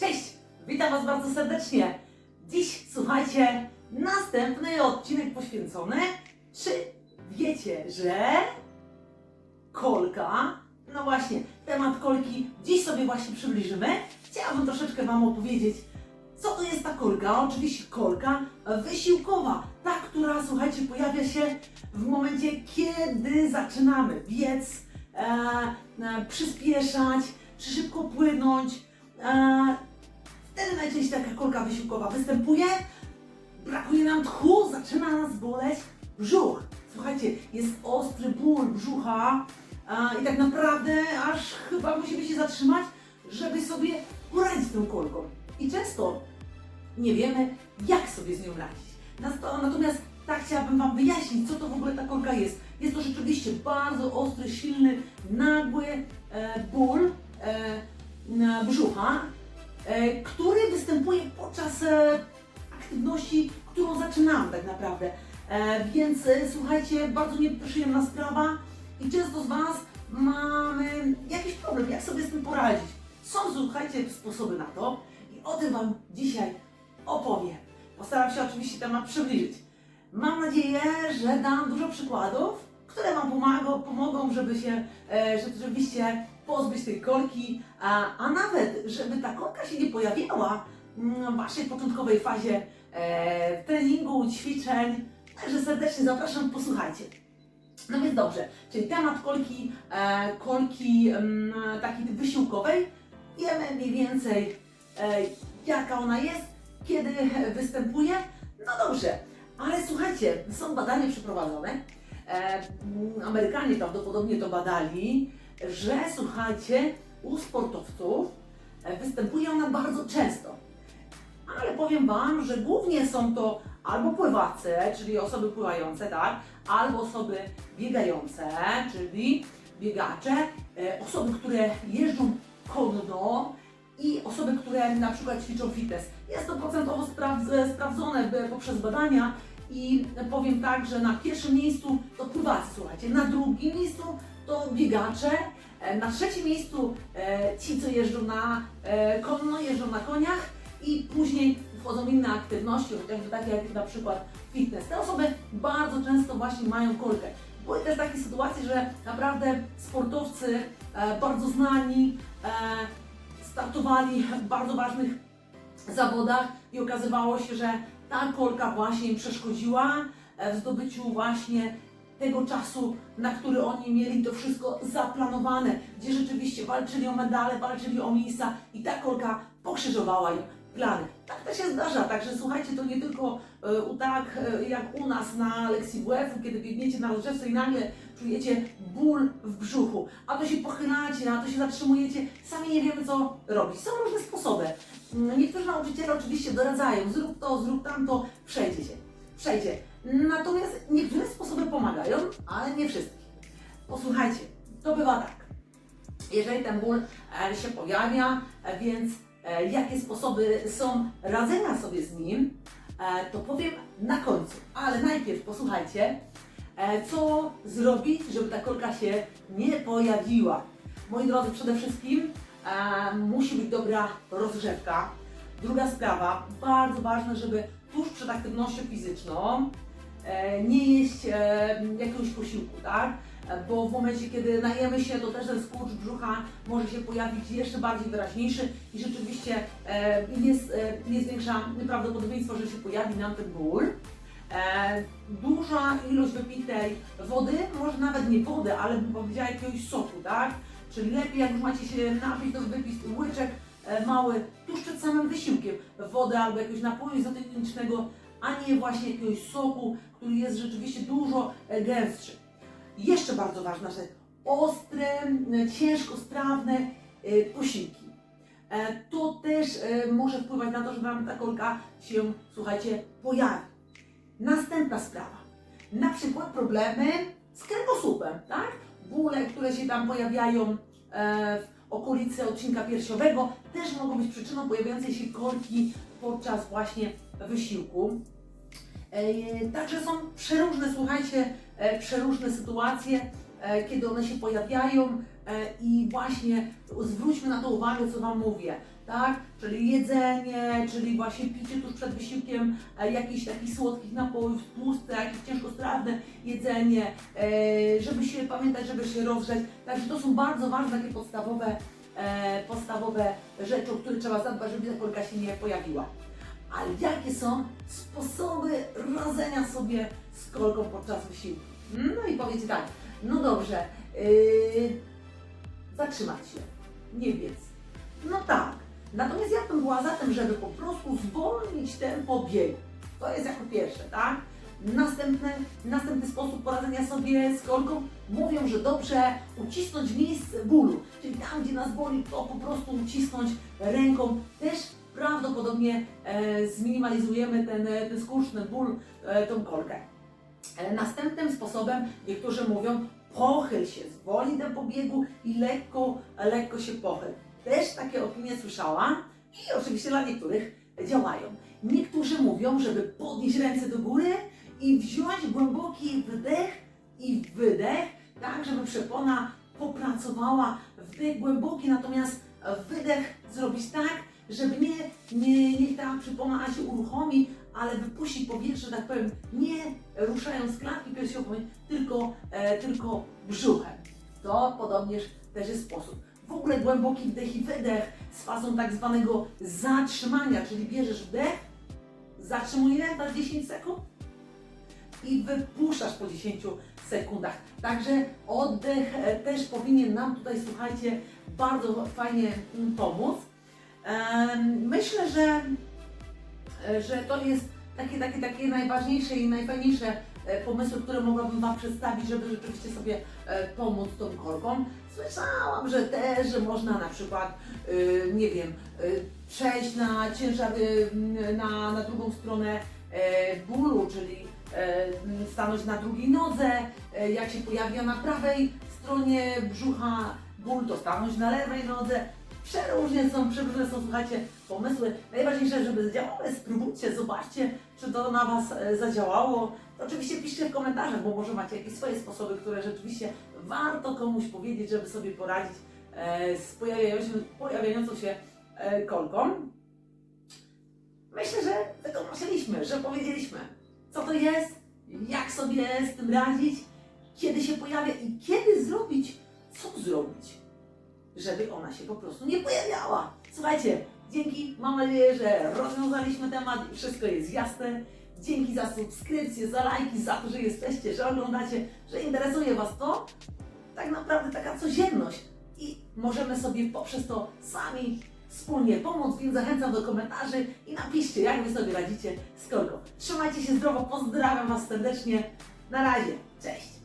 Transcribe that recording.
Cześć! Witam Was bardzo serdecznie. Dziś słuchajcie, następny odcinek poświęcony. Czy wiecie, że kolka, no właśnie, temat kolki dziś sobie właśnie przybliżymy. Chciałabym troszeczkę Wam opowiedzieć, co to jest ta kolka. Oczywiście kolka wysiłkowa, ta, która, słuchajcie, pojawia się w momencie, kiedy zaczynamy biec, e, e, przyspieszać, czy szybko płynąć. E, najczęściej taka kolka wysiłkowa występuje, brakuje nam tchu, zaczyna nas boleć brzuch. Słuchajcie, jest ostry ból brzucha e, i tak naprawdę aż chyba musimy się zatrzymać, żeby sobie poradzić z tą kolką. I często nie wiemy, jak sobie z nią radzić. Natomiast tak chciałabym Wam wyjaśnić, co to w ogóle ta kolka jest. Jest to rzeczywiście bardzo ostry, silny, nagły e, ból e, brzucha, e, który występuje podczas e, aktywności, którą zaczynamy tak naprawdę. E, więc e, słuchajcie, bardzo nieprzyjemna sprawa i często z Was mamy jakiś problem, jak sobie z tym poradzić. Są, słuchajcie, sposoby na to i o tym Wam dzisiaj opowiem. Postaram się oczywiście temat przybliżyć. Mam nadzieję, że dam dużo przykładów, które Wam pomogą, pomogą żeby się rzeczywiście pozbyć tej kolki, a, a nawet, żeby ta kolka się nie pojawiała w Waszej początkowej fazie e, treningu, ćwiczeń. Także serdecznie zapraszam, posłuchajcie. No więc dobrze, czyli temat kolki, e, kolki mm, takiej wysiłkowej. Wiemy mniej więcej, e, jaka ona jest, kiedy występuje. No dobrze, ale słuchajcie, są badania przeprowadzone. E, mm, Amerykanie prawdopodobnie to badali, że słuchajcie, u sportowców występuje ona bardzo często. Powiem Wam, że głównie są to albo pływacy, czyli osoby pływające, tak, albo osoby biegające, czyli biegacze, e, osoby, które jeżdżą konno i osoby, które na przykład ćwiczą fitness. Jest to procentowo sprawdz- sprawdzone b- poprzez badania i powiem tak, że na pierwszym miejscu to pływacy, słuchajcie, na drugim miejscu to biegacze, e, na trzecim miejscu e, ci, co jeżdżą na e, konno, jeżdżą na koniach i później wchodzą inne aktywności, takie jak na przykład fitness. Te osoby bardzo często właśnie mają kolkę. Były też takie sytuacje, że naprawdę sportowcy e, bardzo znani e, startowali w bardzo ważnych zawodach i okazywało się, że ta kolka właśnie im przeszkodziła e, w zdobyciu właśnie tego czasu, na który oni mieli to wszystko zaplanowane, gdzie rzeczywiście walczyli o medale, walczyli o miejsca i ta kolka pokrzyżowała im plany. Tak też się zdarza, także słuchajcie, to nie tylko u tak e, jak u nas na lekcji WF-u, kiedy biegniecie na rozgrzewce i nagle czujecie ból w brzuchu, a to się pochylacie, a to się zatrzymujecie, sami nie wiemy co robić. Są różne sposoby. Mm, Niektórzy nauczyciele oczywiście doradzają, zrób to, zrób tamto, przejdzie się, przejdzie. Natomiast niektóre sposoby pomagają, ale nie wszystkie. Posłuchajcie, to bywa tak. Jeżeli ten ból e, się pojawia, więc jakie sposoby są radzenia sobie z nim, e, to powiem na końcu. Ale najpierw posłuchajcie, e, co zrobić, żeby ta kolka się nie pojawiła. Moi drodzy, przede wszystkim e, musi być dobra rozgrzewka. Druga sprawa, bardzo ważne, żeby tuż przed aktywnością fizyczną e, nie jeść e, jakiegoś posiłku, tak? Bo w momencie, kiedy najemy się, to też ten skurcz brzucha może się pojawić jeszcze bardziej wyraźniejszy i rzeczywiście e, jest, e, jest większa prawdopodobieństwo, że się pojawi nam ten ból. E, duża ilość wypitej wody, może nawet nie wody, ale bym powiedziała jakiegoś soku, tak? Czyli lepiej jak już macie się napić, to wypić łyczek mały tuż przed samym wysiłkiem wody albo jakiegoś napoju izotonicznego, a nie właśnie jakiegoś soku, który jest rzeczywiście dużo gęstszy. Jeszcze bardzo ważna rzecz, ostre, ciężko strawne e, posiłki. E, To też e, może wpływać na to, że Wam ta kolka się, słuchajcie, pojawi. Następna sprawa. Na przykład problemy z kręgosłupem, tak? Bóle, które się tam pojawiają e, w okolicy odcinka piersiowego, też mogą być przyczyną pojawiającej się kolki podczas właśnie wysiłku. E, Także są przeróżne, słuchajcie, e, przeróżne sytuacje, e, kiedy one się pojawiają i właśnie zwróćmy na to uwagę, co Wam mówię. tak? Czyli jedzenie, czyli właśnie picie tuż przed wysiłkiem jakichś takich słodkich napojów, tłuste, jakieś ciężkostrawne jedzenie, żeby się pamiętać, żeby się rozgrzeć. Także to są bardzo ważne takie podstawowe, podstawowe rzeczy, o które trzeba zadbać, żeby ta kolka się nie pojawiła. Ale jakie są sposoby radzenia sobie z kolką podczas wysiłku? No i powiecie tak, no dobrze, yy, zatrzymać się, nie biec. No tak. Natomiast ja bym była za tym, żeby po prostu zwolnić tempo biegu. To jest jako pierwsze, tak? Następny, następny sposób poradzenia sobie z kolką mówią, że dobrze ucisnąć miejsce bólu. Czyli tam, gdzie nas boli, to po prostu ucisnąć ręką. Też prawdopodobnie e, zminimalizujemy ten, e, ten skurcz, ten ból, e, tą kolkę. Następnym sposobem niektórzy mówią pochyl się, zwolnij tempo biegu i lekko, lekko się pochyl. Też takie opinie słyszałam i oczywiście dla niektórych działają. Niektórzy mówią, żeby podnieść ręce do góry i wziąć głęboki wdech i wydech, tak żeby przepona popracowała. Wdech głęboki, natomiast wydech zrobić tak, żeby nie, nie, niech ta przypona się uruchomi, ale wypuścić powietrze, że tak powiem, nie ruszając klatki piersiowej, tylko, e, tylko brzuchem. To podobnież też jest sposób. W ogóle głęboki wdech i wydech z fazą tak zwanego zatrzymania, czyli bierzesz wdech, zatrzymujesz na 10 sekund i wypuszczasz po 10 sekundach. Także oddech e, też powinien nam tutaj, słuchajcie, bardzo fajnie mm, pomóc. Myślę, że, że to jest takie, takie, takie najważniejsze i najfajniejsze e, pomysły, które mogłabym Wam przedstawić, żeby rzeczywiście sobie e, pomóc tą korką. Słyszałam, że też, że można na przykład, y, nie wiem, y, przejść na ciężar, y, na, na drugą stronę e, bólu, czyli stanąć na drugiej nodze, jak się pojawia na prawej stronie brzucha ból, to stanąć na lewej nodze. Przeróżnie są, przeróżne są, słuchajcie, pomysły. Najważniejsze, żeby zadziałały, spróbujcie, zobaczcie, czy to na Was e, zadziałało. Oczywiście piszcie w komentarzach, bo może macie jakieś swoje sposoby, które rzeczywiście warto komuś powiedzieć, żeby sobie poradzić e, z pojawiającą, się e, kolką. Myślę, że wytłumaczyliśmy, że powiedzieliśmy, co to jest, jak sobie z tym radzić, kiedy się pojawia i kiedy zrobić, co zrobić, żeby ona się po prostu nie pojawiała. Słuchajcie, dzięki, mam nadzieję, że rozwiązaliśmy temat i wszystko jest jasne. Dzięki za subskrypcję, za lajki, za to, że jesteście, że oglądacie, że interesuje Was to. Tak naprawdę taka codzienność i możemy sobie poprzez to sami wspólnie pomóc, więc zachęcam do komentarzy i napiszcie, jak Wy sobie radzicie z kolką. Trzymajcie się zdrowo, pozdrawiam Was serdecznie. Na razie, cześć!